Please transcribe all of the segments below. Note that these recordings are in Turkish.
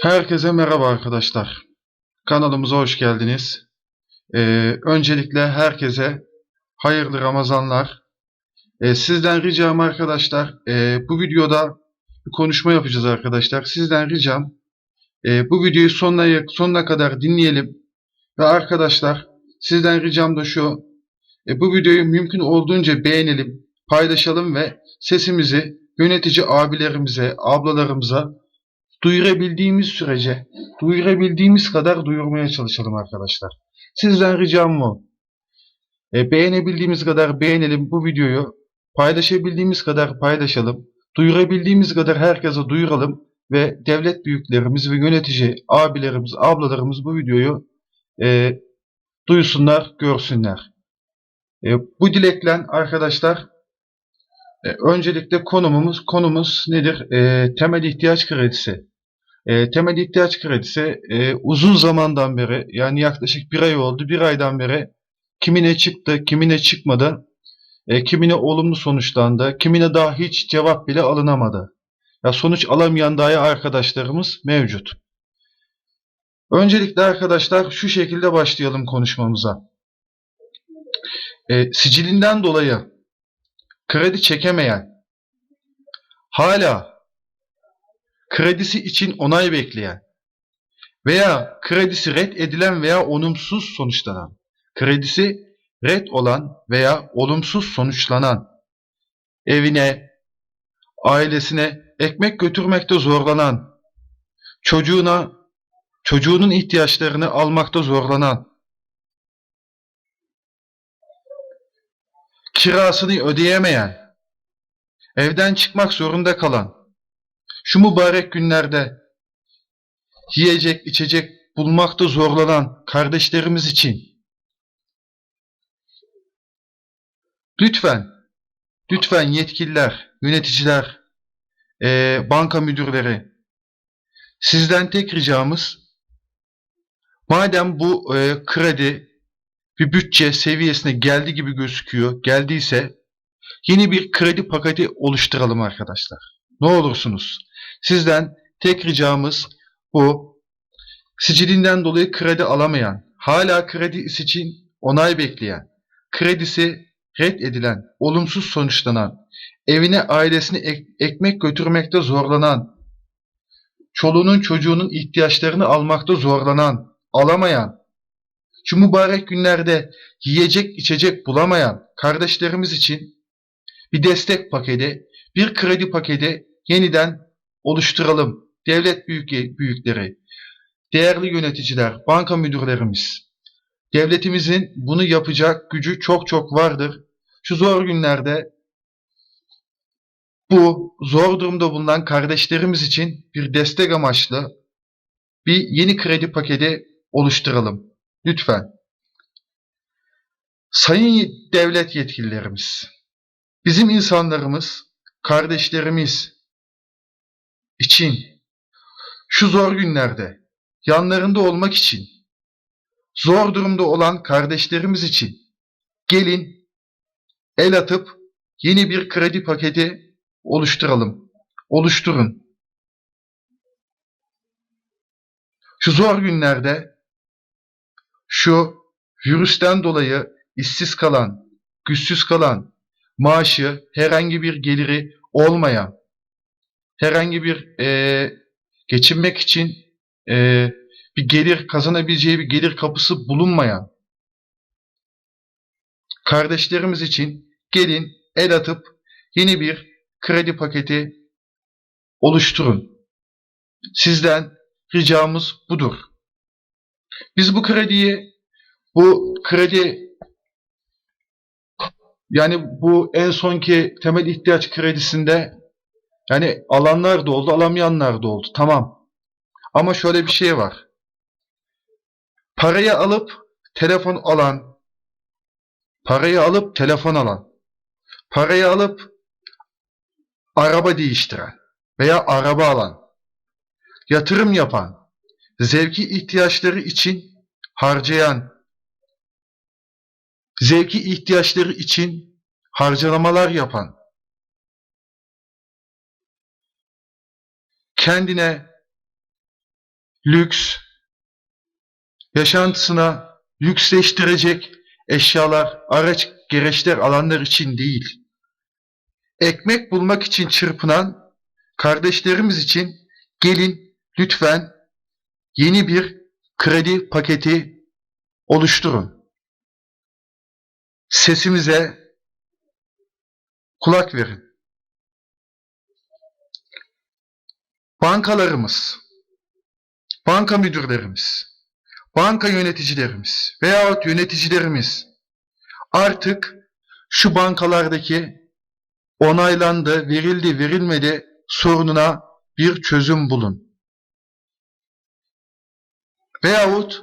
Herkese merhaba arkadaşlar. Kanalımıza hoş geldiniz. Ee, öncelikle herkese hayırlı Ramazanlar. Ee, sizden ricam arkadaşlar, e, bu videoda bir konuşma yapacağız arkadaşlar. Sizden ricam e, bu videoyu sonuna, sonuna kadar dinleyelim. Ve arkadaşlar sizden ricam da şu, e, bu videoyu mümkün olduğunca beğenelim, paylaşalım ve sesimizi yönetici abilerimize, ablalarımıza duyurabildiğimiz sürece, duyurabildiğimiz kadar duyurmaya çalışalım arkadaşlar. Sizden ricam bu. E, beğenebildiğimiz kadar beğenelim bu videoyu. Paylaşabildiğimiz kadar paylaşalım. Duyurabildiğimiz kadar herkese duyuralım. Ve devlet büyüklerimiz ve yönetici abilerimiz, ablalarımız bu videoyu e, duysunlar, görsünler. E, bu dilekle arkadaşlar e, öncelikle konumumuz konumuz nedir? E, temel ihtiyaç kredisi. E, temel ihtiyaç kredisi e, uzun zamandan beri yani yaklaşık bir ay oldu. Bir aydan beri kimine çıktı, kimine çıkmadı. E, kimine olumlu sonuçlandı, kimine daha hiç cevap bile alınamadı. Ya sonuç alamayan dahi arkadaşlarımız mevcut. Öncelikle arkadaşlar şu şekilde başlayalım konuşmamıza. E, sicilinden dolayı kredi çekemeyen, hala kredisi için onay bekleyen veya kredisi red edilen veya olumsuz sonuçlanan, kredisi red olan veya olumsuz sonuçlanan, evine, ailesine ekmek götürmekte zorlanan, çocuğuna, çocuğunun ihtiyaçlarını almakta zorlanan, kirasını ödeyemeyen, evden çıkmak zorunda kalan, şu mübarek günlerde yiyecek, içecek bulmakta zorlanan kardeşlerimiz için lütfen, lütfen yetkililer, yöneticiler, eee, banka müdürleri sizden tek ricamız madem bu eee, kredi bir bütçe seviyesine geldi gibi gözüküyor, geldiyse yeni bir kredi paketi oluşturalım arkadaşlar. Ne olursunuz. Sizden tek ricamız bu. Sicilinden dolayı kredi alamayan, hala kredi için onay bekleyen, kredisi red edilen, olumsuz sonuçlanan, evine ailesine ek- ekmek götürmekte zorlanan, çoluğunun çocuğunun ihtiyaçlarını almakta zorlanan, alamayan, şu mübarek günlerde yiyecek içecek bulamayan kardeşlerimiz için bir destek paketi, bir kredi paketi yeniden oluşturalım. Devlet büyük, büyükleri, değerli yöneticiler, banka müdürlerimiz, devletimizin bunu yapacak gücü çok çok vardır. Şu zor günlerde bu zor durumda bulunan kardeşlerimiz için bir destek amaçlı bir yeni kredi paketi oluşturalım. Lütfen. Sayın devlet yetkililerimiz, bizim insanlarımız, kardeşlerimiz için şu zor günlerde yanlarında olmak için, zor durumda olan kardeşlerimiz için gelin el atıp yeni bir kredi paketi oluşturalım. Oluşturun. Şu zor günlerde şu virüsten dolayı işsiz kalan, güçsüz kalan, maaşı, herhangi bir geliri olmayan, herhangi bir eee, geçinmek için eee, bir gelir kazanabileceği bir gelir kapısı bulunmayan kardeşlerimiz için gelin el atıp yeni bir kredi paketi oluşturun. Sizden ricamız budur. Biz bu krediyi, bu kredi yani bu en sonki temel ihtiyaç kredisinde yani alanlar da oldu, alamayanlar da oldu. Tamam. Ama şöyle bir şey var. Parayı alıp telefon alan, parayı alıp telefon alan, parayı alıp araba değiştiren veya araba alan, yatırım yapan, zevki ihtiyaçları için harcayan, zevki ihtiyaçları için harcamalar yapan, kendine lüks, yaşantısına lüksleştirecek eşyalar, araç, gereçler alanlar için değil. Ekmek bulmak için çırpınan kardeşlerimiz için gelin lütfen yeni bir kredi paketi oluşturun. Sesimize kulak verin. Bankalarımız, banka müdürlerimiz, banka yöneticilerimiz veyahut yöneticilerimiz artık şu bankalardaki onaylandı, verildi, verilmedi sorununa bir çözüm bulun. Veyahut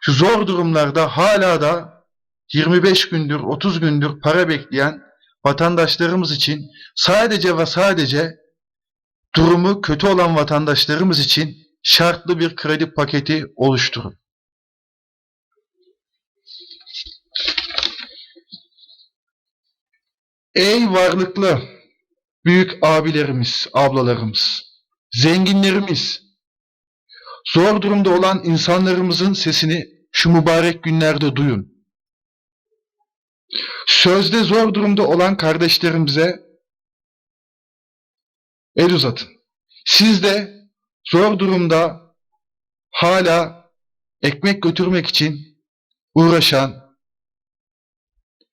şu zor durumlarda hala da 25 gündür, 30 gündür para bekleyen vatandaşlarımız için sadece ve sadece durumu kötü olan vatandaşlarımız için şartlı bir kredi paketi oluşturun. Ey varlıklı büyük abilerimiz, ablalarımız, zenginlerimiz, zor durumda olan insanlarımızın sesini şu mübarek günlerde duyun. Sözde zor durumda olan kardeşlerimize el uzatın. Siz de zor durumda hala ekmek götürmek için uğraşan,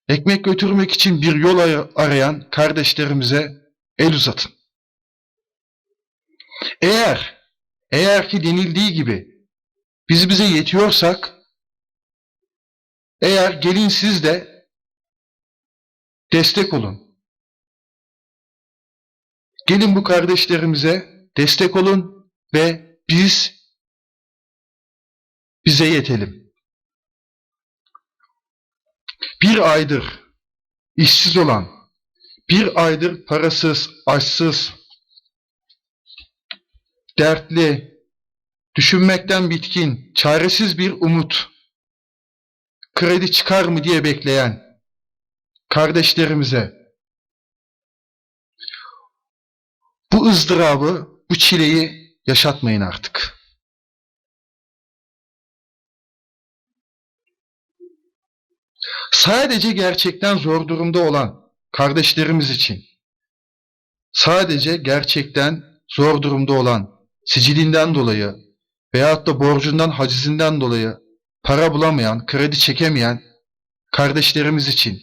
ekmek götürmek için bir yol ar- arayan kardeşlerimize el uzatın. Eğer, eğer ki denildiği gibi biz bize yetiyorsak, eğer gelin siz de destek olun. Gelin bu kardeşlerimize destek olun ve biz bize yetelim. Bir aydır işsiz olan, bir aydır parasız, açsız, dertli, düşünmekten bitkin, çaresiz bir umut, kredi çıkar mı diye bekleyen kardeşlerimize bu ızdırabı, bu çileyi yaşatmayın artık. Sadece gerçekten zor durumda olan kardeşlerimiz için, sadece gerçekten zor durumda olan sicilinden dolayı veyahut da borcundan, hacizinden dolayı para bulamayan, kredi çekemeyen kardeşlerimiz için,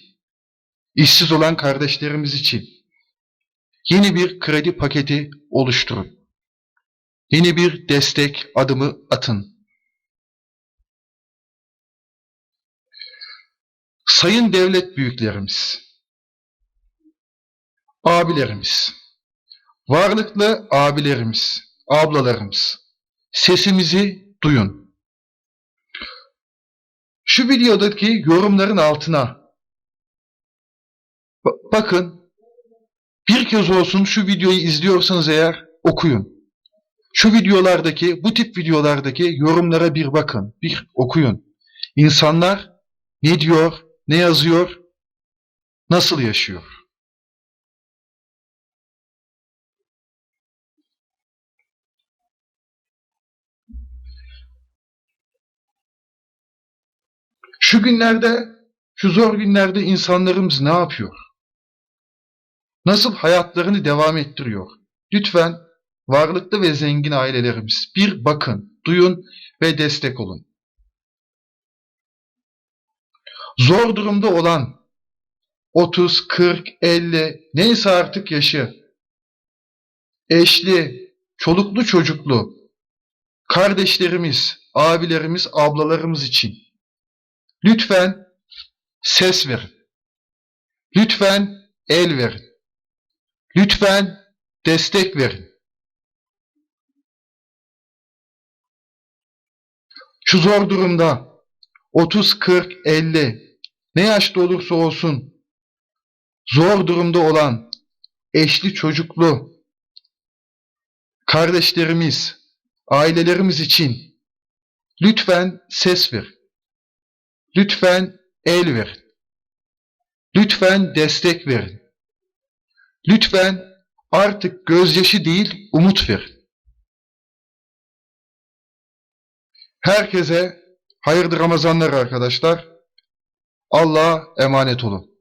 işsiz olan kardeşlerimiz için yeni bir kredi paketi oluşturun. Yeni bir destek adımı atın. Sayın devlet büyüklerimiz, abilerimiz, varlıklı abilerimiz, ablalarımız, sesimizi duyun. Şu videodaki yorumların altına ba- bakın, bir kez olsun şu videoyu izliyorsanız eğer okuyun. Şu videolardaki, bu tip videolardaki yorumlara bir bakın, bir okuyun. İnsanlar ne diyor, ne yazıyor, nasıl yaşıyor? Şu günlerde, şu zor günlerde insanlarımız ne yapıyor? Nasıl hayatlarını devam ettiriyor? Lütfen varlıklı ve zengin ailelerimiz bir bakın, duyun ve destek olun. Zor durumda olan 30, 40, 50 neyse artık yaşı eşli, çoluklu çocuklu kardeşlerimiz, abilerimiz, ablalarımız için lütfen ses verin. Lütfen el verin. Lütfen destek verin. Şu zor durumda 30, 40, 50 ne yaşta olursa olsun zor durumda olan eşli çocuklu kardeşlerimiz, ailelerimiz için lütfen ses ver. Lütfen el verin. Lütfen destek verin. Lütfen artık gözyaşı değil umut ver. Herkese hayırlı Ramazanlar arkadaşlar. Allah'a emanet olun.